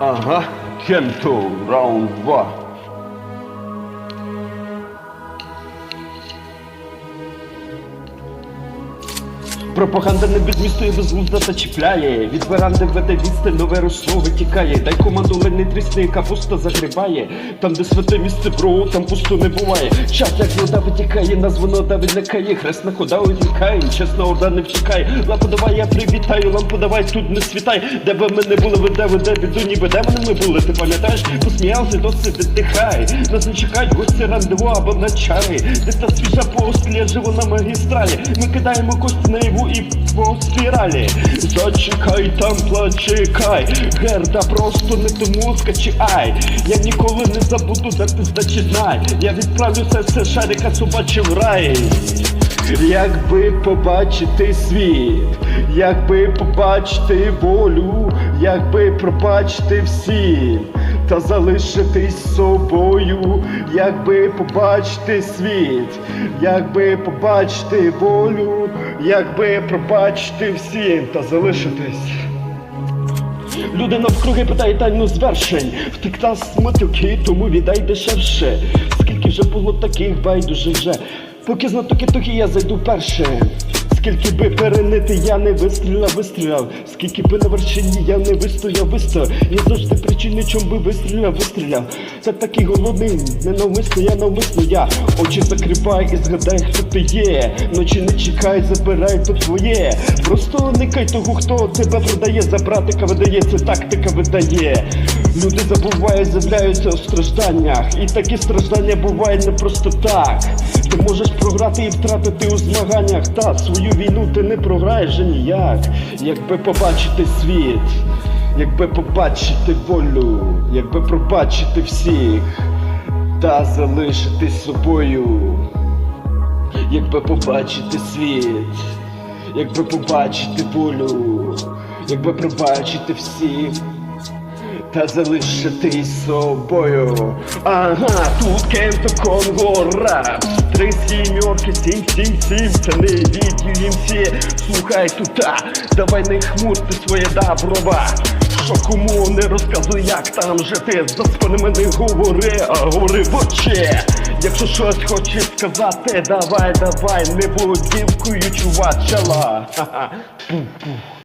Ага, Кенто, раунд 2. Пропаганда не відмістує безглузда та чіпляє. Від веранди веде відстань, нове русло витікає. Дай команду ледь не трісне, капуста загрібає. Там, де святе місце бро, там пусто не буває. Час як вода витікає, нас воно да відлякає. Хресна хода уникає, чесна орда не вчекає. Лампу давай, я привітаю, лампу давай, тут не світай. Де би ми не були, веде, веде, біду, ніби демони ми були, ти пам'ятаєш? Посміявся, досить віддихай. Нас не чекають гості рандеву або на чари. Десь та свіжа постріля живо на магістралі. Ми кидаємо кості на його і по спіралі. Зачекай там, плачекай. Герда просто не тому скачай. Я ніколи не забуду, де ти здачі знай. Я відправлю це все шарика собачив рай. Якби побачити світ, якби побачити волю, якби пробачити всім, та залишитись собою, якби побачити світ, якби побачити волю, якби пробачити всім, та залишитись. Люди навкруги питають тайну звершень. Втекла з мотилки, тому віддай дешевше. Скільки вже було таких байдуже вже. Поки знатоки токи я зайду перше. Скільки би перенити я не вистріляв, вистріляв. Скільки би на вершині я не вистояв, вистояв. Я завжди причини, чом би вистріляв, вистріляв. Це такий голодний, ненавмисно, я навмисно я. Очі закривай і згадай, хто ти є. Ночі не чекай, забирай то твоє. Просто уникай того, хто тебе продає. За братика видає, це тактика видає. Люди забувають, з'являються у стражданнях. І такі страждання бувають не просто так. Ти можеш програти і втратити у змаганнях. Та свою війну ти не програєш же ніяк. Якби побачити світ, якби побачити волю, якби пробачити всіх, та залишитись собою, якби побачити світ, якби побачити волю, якби пробачити всіх. Та залишитись собою. Ага, тут Кенто Конго рап. Три сімерки, сім, сім, сім. Це не від UMC. Слухай тута, давай не хмурти своє доброва. Що кому не розказуй, як там жити. За спинами не говори, а говори в очі. Якщо щось хочеш сказати, давай, давай, не будь дівкою, чувачала. Ха-ха.